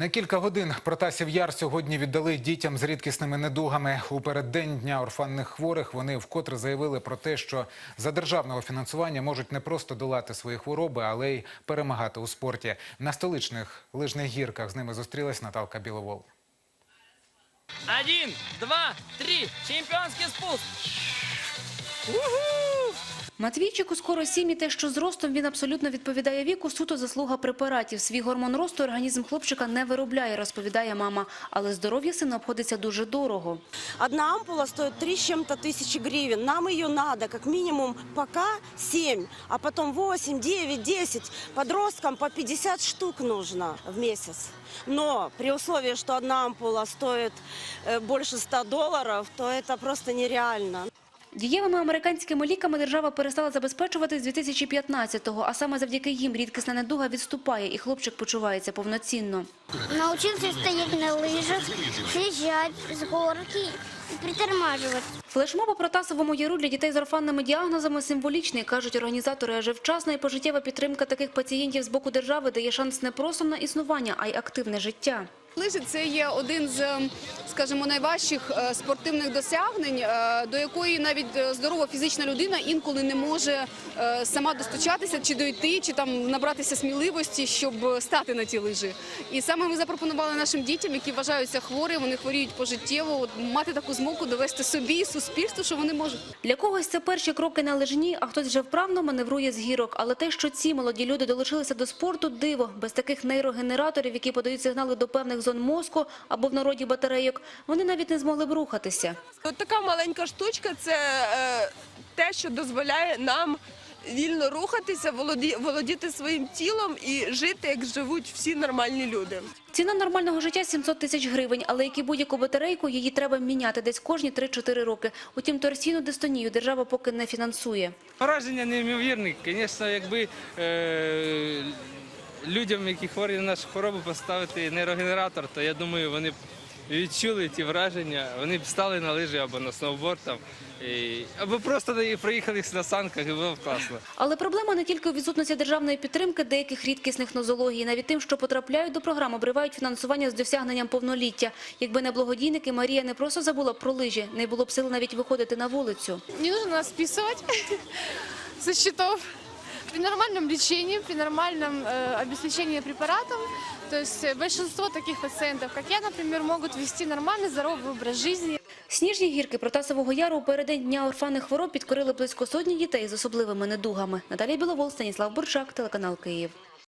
На кілька годин Протасів Яр сьогодні віддали дітям з рідкісними недугами. У переддень Дня орфанних хворих вони вкотре заявили про те, що за державного фінансування можуть не просто долати свої хвороби, але й перемагати у спорті. На столичних лижних гірках з ними зустрілась Наталка Біловол. Один, два, три. Чемпионский спуск. Матвійчику скоро сім і те, що з ростом він абсолютно відповідає віку, суто заслуга препаратів. Свій гормон росту організм хлопчика не виробляє, розповідає мама. Але здоров'я сина обходиться дуже дорого. Одна ампула стоит 3 с чем-то тысячи гривен. Нам ее надо как минимум пока 7, а потом 8, 9, 10. Подросткам по 50 штук нужно в месяц. Но при условии, что одна ампула стоит э, больше 100 долларов, то это просто нереально. Дієвими американськими ліками держава перестала забезпечувати з 2015-го, а саме завдяки їм рідкісна недуга відступає і хлопчик почувається повноцінно. Научился стоять на лыжах, съезжать с горки и притормаживать. Флешмоб у Протасовому яру для дітей з орфанними діагнозами символічний, кажуть організатори, адже вчасна і пожиттєва підтримка таких пацієнтів з боку держави дає шанс не просто на існування, а й активне життя. Лижі це є один з, скажімо, найважчих е, спортивних досягнень, е, до якої навіть е, здорова фізична людина інколи не може сама достучатися, чи дойти, чи там набратися сміливості, щоб стати на ті лижі. І саме ми запропонували нашим дітям, які вважаються хворі, вони хворіють пожиттєво, мати таку змогу довести собі і суспільству, що вони можуть. Для когось це перші кроки на лижні, а хтось вже вправно маневрує з гірок. Але те, що ці молоді люди долучилися до спорту, диво. Без таких нейрогенераторів, які подають сигнали до певних зон мозку або в народі батарейок, вони навіть не змогли б рухатися. От така маленька штучка це е, те, що дозволяє нам вільно рухатися, володі, володіти своїм тілом і жити, як живуть всі нормальні люди. Ціна нормального життя – 700 тисяч гривень, але як і будь-яку батарейку, її треба міняти десь кожні 3-4 роки. Утім, торсійну дистонію держава поки не фінансує. Враження неймовірні. Звісно, якби е, людям, які хворі на нашу хворобу, поставити нейрогенератор, то я думаю, вони б відчули ті враження, вони б стали на лижі або на сноуборд, там, і, або просто проїхали на санках, і було б класно. Але проблема не тільки у відсутності державної підтримки деяких рідкісних нозологій, навіть тим, що потрапляють до програм, обривають фінансування з досягненням повноліття. Якби не благодійники, Марія не просто забула про лижі, не було б сил навіть виходити на вулицю. Не нужно нас со счетов При нормальном лечении, при нормальном э, обеспечении препаратом, то есть э, большинство таких пациентов, как я, например, могут вести нормальный, здоровый образ жизни. Сніжні гірки Протасового яру у переддень Дня орфанних хвороб підкорили близько сотні дітей з особливими недугами. Наталія Біловол, Станіслав Бурчак, телеканал Київ.